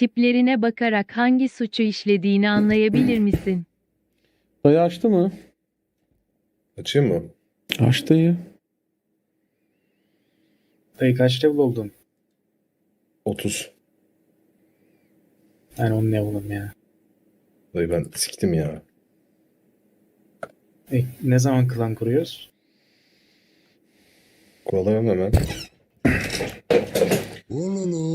Tiplerine bakarak hangi suçu işlediğini anlayabilir misin? Dayı açtı mı? Açayım mı? Aç dayı. Dayı kaç level oldun? 30. Ben 10 level'ım ya. Dayı ben siktim ya. E, ne zaman klan kuruyoruz? Kuralım hemen.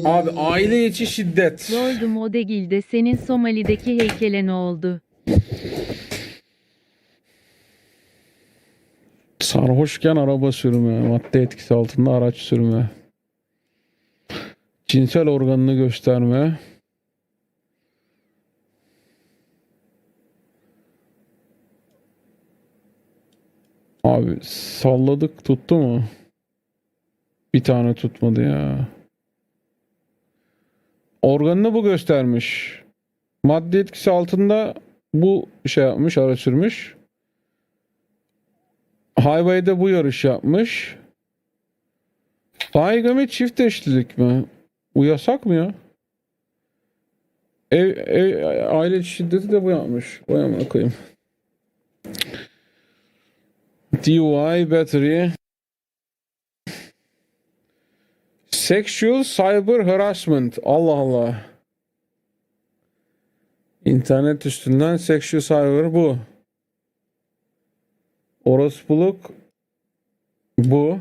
Abi aile içi şiddet. Lordum Odegil'de senin Somali'deki heykele ne oldu? Sarhoşken araba sürme, madde etkisi altında araç sürme. Cinsel organını gösterme. Abi salladık tuttu mu? Bir tane tutmadı ya. Organını bu göstermiş. Madde etkisi altında bu şey yapmış, ara sürmüş. Highway'de bu yarış yapmış. Baygami çift eşlilik mi? Bu yasak mı ya? Ev, ev, aile şiddeti de bu yapmış. Vay amına koyayım. DUI, battery. Sexual cyber harassment. Allah Allah. İnternet üstünden sexual cyber bu. Orospuluk bu.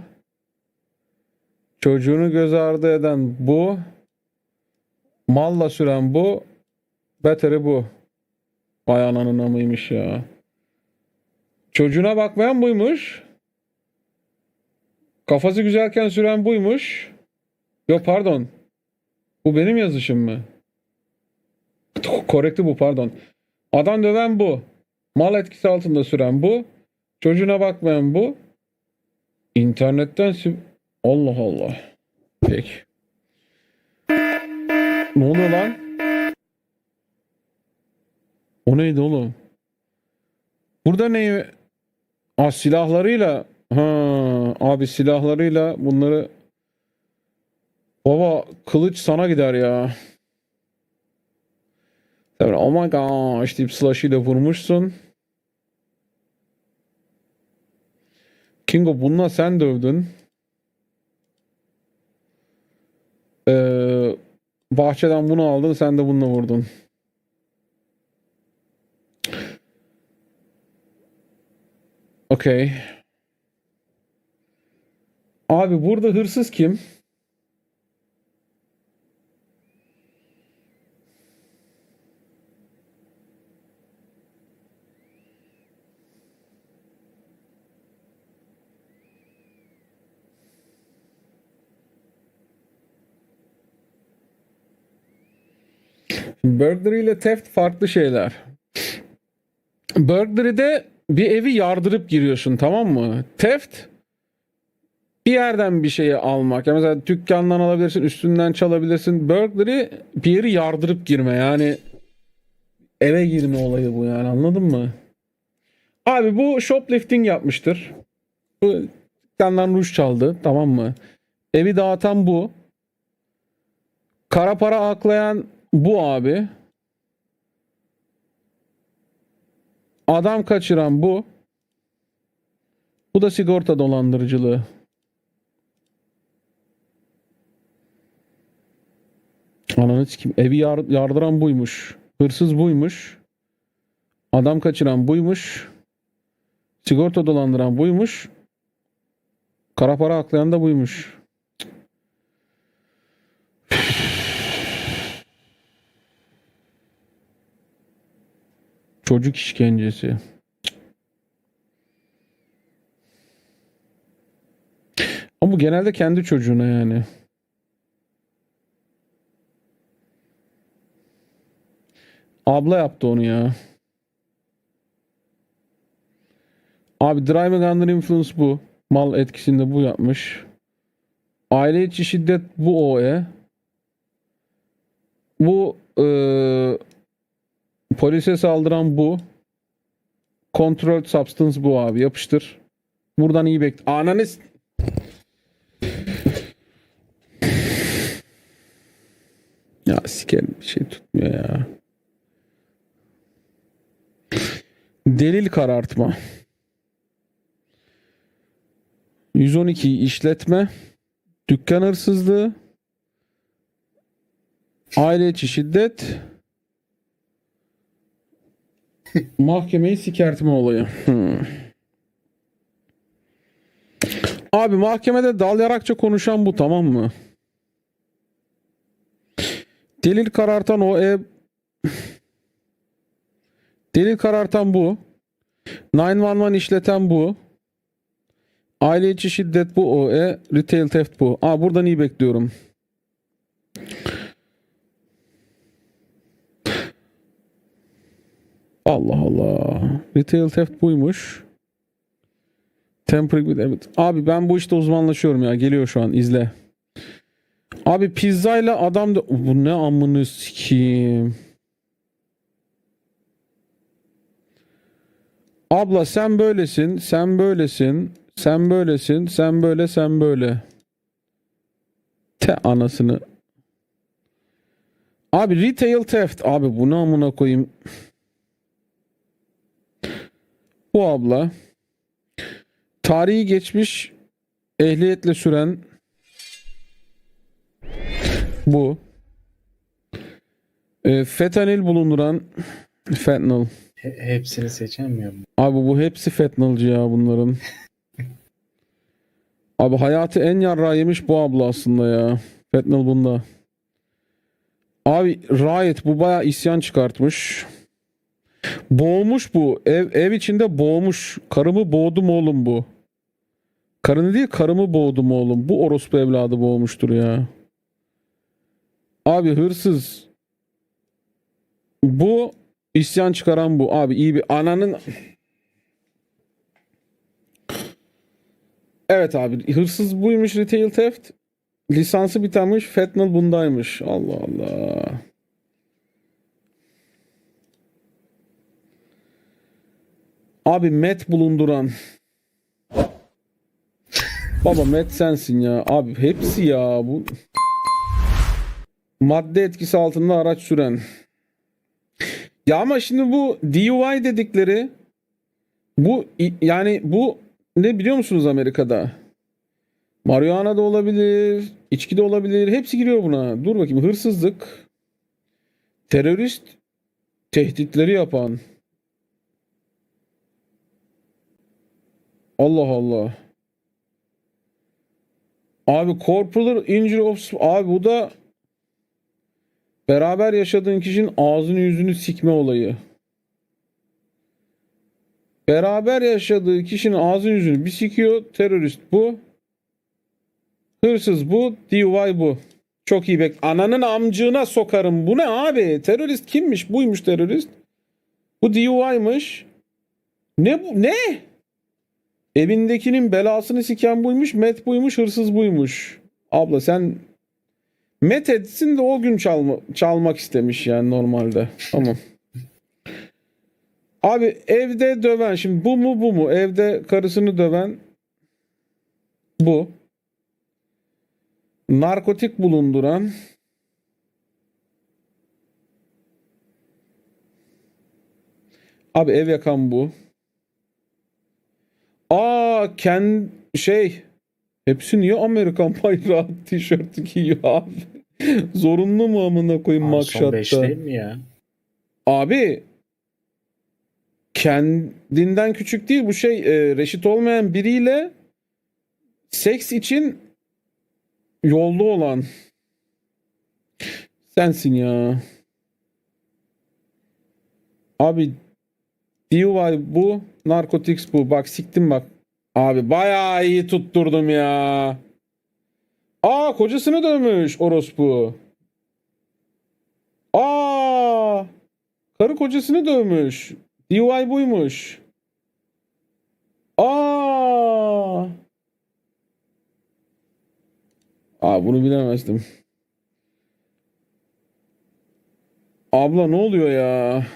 Çocuğunu göz ardı eden bu. Malla süren bu. Battery bu. Vay ananın amıymış ya. Çocuğuna bakmayan buymuş. Kafası güzelken süren buymuş. Yok pardon. Bu benim yazışım mı? Korekti bu pardon. Adam döven bu. Mal etkisi altında süren bu. Çocuğuna bakmayan bu. İnternetten. Allah Allah. Peki. Ne oluyor lan? O neydi oğlum? Burada neyi... Aa silahlarıyla... Ha, abi silahlarıyla bunları... Baba kılıç sana gider ya. Tabii, oh my gosh deyip slash ile vurmuşsun. Kingo bununla sen dövdün. Ee, bahçeden bunu aldın sen de bununla vurdun. Okey. Abi burada hırsız kim? Burglary ile theft farklı şeyler. Burglary'de bir evi yardırıp giriyorsun tamam mı? Theft bir yerden bir şeyi almak. Yani mesela dükkandan alabilirsin, üstünden çalabilirsin. Burglary bir yeri yardırıp girme. Yani eve girme olayı bu yani anladın mı? Abi bu shoplifting yapmıştır. Bu dükkandan ruj çaldı tamam mı? Evi dağıtan bu. Kara para aklayan bu abi. Adam kaçıran bu. Bu da sigorta dolandırıcılığı. Ananı sikeyim. Evi yar- yardıran buymuş. Hırsız buymuş. Adam kaçıran buymuş. Sigorta dolandıran buymuş. Kara para aklayan da buymuş. Çocuk işkencesi. Ama bu genelde kendi çocuğuna yani. Abla yaptı onu ya. Abi Driving Under Influence bu. Mal etkisinde bu yapmış. Aile içi şiddet bu OE. Bu eee Polise saldıran bu. Controlled substance bu abi. Yapıştır. Buradan iyi bek. Ananı s- Ya sike Sikerim bir şey tutmuyor ya. Delil karartma. 112 işletme. Dükkan hırsızlığı. Aile içi şiddet. Mahkemeyi sikertme olayı. Hmm. Abi mahkemede dal yarakça konuşan bu tamam mı? Delil karartan o ev Delil karartan bu. 911 işleten bu. Aile içi şiddet bu o e. Retail theft bu. Aa buradan iyi bekliyorum. Allah Allah. Retail theft buymuş. With evet. Abi ben bu işte uzmanlaşıyorum ya. Geliyor şu an izle. Abi pizzayla adam da bu ne amını sikeyim. Abla sen böylesin, sen böylesin, sen böylesin, sen böyle, sen böyle. Te anasını. Abi retail theft. Abi bu ne amına koyayım. Bu abla tarihi geçmiş ehliyetle süren bu. E, fentanil bulunduran fentanyl. He- hepsini seçemiyor mu? Abi bu hepsi fentanylcı ya bunların. Abi hayatı en yarrağı yemiş bu abla aslında ya. Fentanyl bunda. Abi Riot bu baya isyan çıkartmış. Boğmuş bu. Ev, ev içinde boğmuş. Karımı boğdum oğlum bu. Karını değil karımı boğdum oğlum. Bu orospu evladı boğmuştur ya. Abi hırsız. Bu isyan çıkaran bu. Abi iyi bir ananın Evet abi hırsız buymuş retail theft. Lisansı bitermiş. Fentanyl bundaymış. Allah Allah. Abi met bulunduran. Baba met sensin ya. Abi hepsi ya bu. Madde etkisi altında araç süren. Ya ama şimdi bu DUI dedikleri bu yani bu ne biliyor musunuz Amerika'da? Marihuana da olabilir, içki de olabilir. Hepsi giriyor buna. Dur bakayım hırsızlık, terörist tehditleri yapan. Allah Allah. Abi corporal injury of abi bu da beraber yaşadığın kişinin ağzını yüzünü sikme olayı. Beraber yaşadığı kişinin ağzını yüzünü bir sikiyor. Terörist bu. Hırsız bu. DUI bu. Çok iyi bek. Ananın amcığına sokarım. Bu ne abi? Terörist kimmiş? Buymuş terörist. Bu DUI'mış. Ne bu? Ne? Evindekinin belasını siken buymuş. Met buymuş. Hırsız buymuş. Abla sen met etsin de o gün çalma, çalmak istemiş yani normalde. Tamam. Abi evde döven şimdi bu mu bu mu? Evde karısını döven bu. Narkotik bulunduran Abi ev yakan bu. Aa ken şey hepsi niye Amerikan bayrağı tişörtü giyiyor abi? Zorunlu mu amına koyayım Aa, son 5 makşatta? değil mi ya? Abi kendinden küçük değil bu şey e, reşit olmayan biriyle seks için yolda olan sensin ya. Abi DUI bu, narkotics bu. Bak siktim bak. Abi bayağı iyi tutturdum ya. Aa kocasını dövmüş orospu. Aa karı kocasını dövmüş. DUI buymuş. Aa. Aa bunu bilemezdim. Abla ne oluyor ya?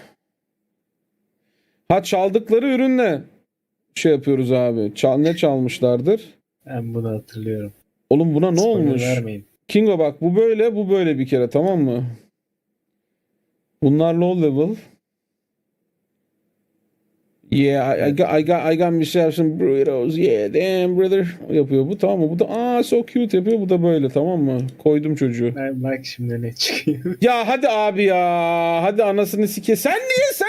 Ha çaldıkları ürünle şey yapıyoruz abi. Çal, ne çalmışlardır? Ben bunu hatırlıyorum. Oğlum buna ne Spoiler olmuş? Vermeyin. Kingo bak bu böyle bu böyle bir kere tamam mı? Bunlar low level. Yeah, I, I got, I got, I got myself some burritos. Yeah, damn brother. Yapıyor bu tamam mı? Bu da aa so cute yapıyor. Bu da böyle tamam mı? Koydum çocuğu. Bak, bak şimdi ne çıkıyor. Ya hadi abi ya. Hadi anasını sike. Sen niye sen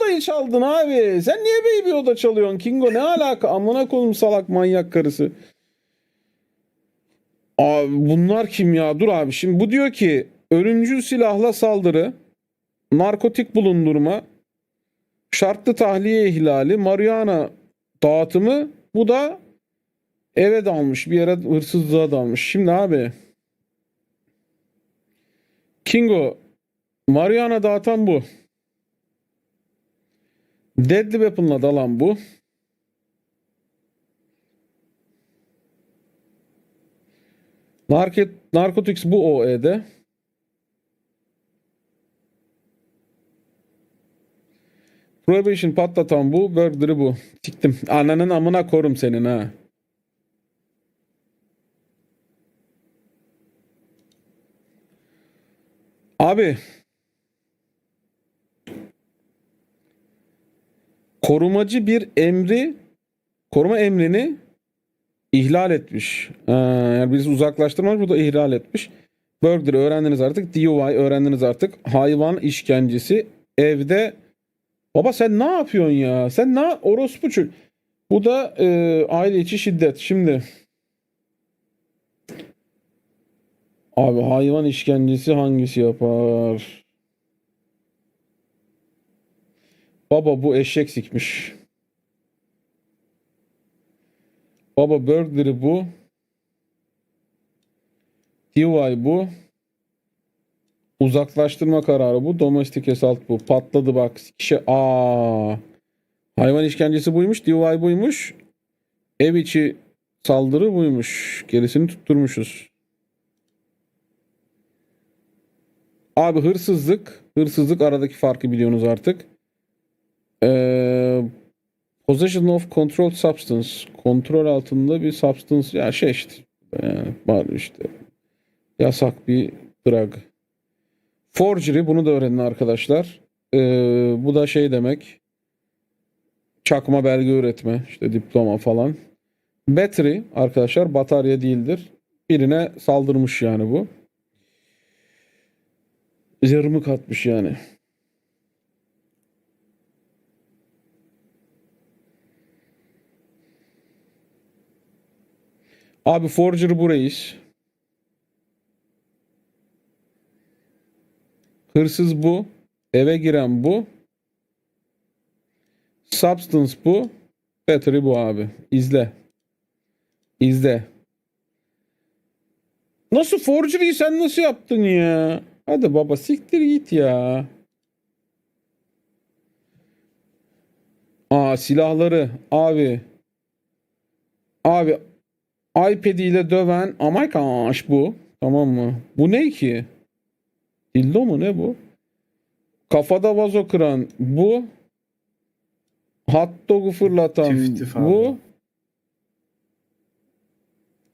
niye Yoda'yı çaldın abi? Sen niye Baby Yoda çalıyorsun Kingo? Ne alaka? Amına koyayım salak manyak karısı. Abi bunlar kim ya? Dur abi. Şimdi bu diyor ki ölümcül silahla saldırı, narkotik bulundurma, şartlı tahliye ihlali, marihuana dağıtımı. Bu da eve dalmış. Bir yere hırsızlığa dalmış. Şimdi abi Kingo Mariana dağıtan bu. Deadly Weapon'la dalan bu. Narket, Narcotics bu OE'de. Prohibition patlatan bu. Burglary bu. Siktim. Ananın amına korum senin ha. Abi korumacı bir emri koruma emrini ihlal etmiş. Ee, yani biz uzaklaştırmamış bu da ihlal etmiş. Burglary öğrendiniz artık. DUI öğrendiniz artık. Hayvan işkencesi evde Baba sen ne yapıyorsun ya? Sen ne orospu çocuk. Bu da e, aile içi şiddet. Şimdi Abi hayvan işkencesi hangisi yapar? Baba bu eşek sikmiş. Baba burglary bu. DUI bu. Uzaklaştırma kararı bu. Domestik assault bu. Patladı bak. Sikişe. Aa. Hayvan işkencesi buymuş. DUI buymuş. Ev içi saldırı buymuş. Gerisini tutturmuşuz. Abi hırsızlık. Hırsızlık aradaki farkı biliyorsunuz artık. Ee, possession of controlled substance. Kontrol altında bir substance. Ya şey işte. Yani var işte. Yasak bir drug. Forgery bunu da öğrenin arkadaşlar. Ee, bu da şey demek. Çakma belge üretme. işte diploma falan. Battery arkadaşlar batarya değildir. Birine saldırmış yani bu. Yarımı katmış yani. Abi Forger bu reis. Hırsız bu. Eve giren bu. Substance bu. Battery bu abi. İzle. İzle. Nasıl forgery'yi sen nasıl yaptın ya? Hadi baba siktir git ya. Aa silahları abi. Abi iPad ile döven oh my gosh bu. Tamam mı? Bu ne ki? Dildo mu ne bu? Kafada vazo kıran bu. Hot dog'u fırlatan Tüf bu.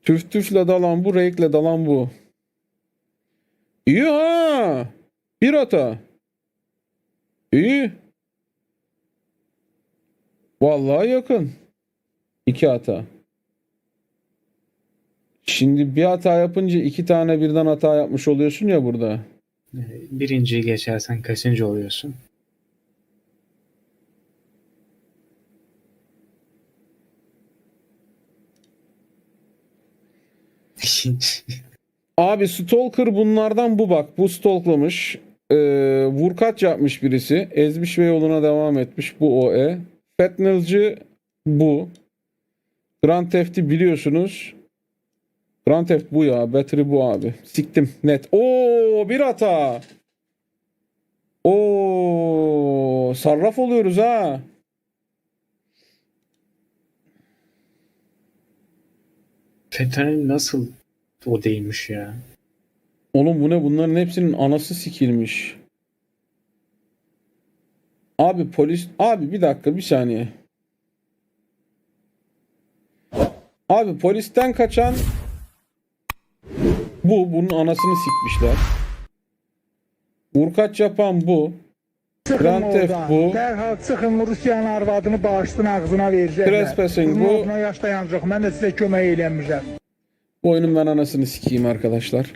Tüf tüfle dalan bu, reykle dalan bu. İyi ha. Bir hata. İyi. Vallahi yakın. İki hata. Şimdi bir hata yapınca iki tane birden hata yapmış oluyorsun ya burada. Birinciyi geçersen kaçıncı oluyorsun? Abi Stalker bunlardan bu bak. Bu stalklamış. Ee, vurkaç yapmış birisi. Ezmiş ve yoluna devam etmiş. Bu o e. Fentanyl bu. Grand Theft'i biliyorsunuz. Grand Theft bu ya. Battery bu abi. Siktim net. Oo bir hata. Oo sarraf oluyoruz ha. Fentanyl nasıl o değilmiş ya? Oğlum bu ne? Bunların hepsinin anası sikilmiş. Abi polis... Abi bir dakika bir saniye. Abi polisten kaçan bu. Bunun anasını sikmişler. Vurkaç yapan bu. Grand Theft bu. Dərhal çıxın Rusiyanın arvadını bağışdın ağzına verəcəklər. Trespassing bu. altına yaş dayanacaq. Mən də sizə kömək eləmişəm. Bu oyunun ben anasını sikeyim arkadaşlar.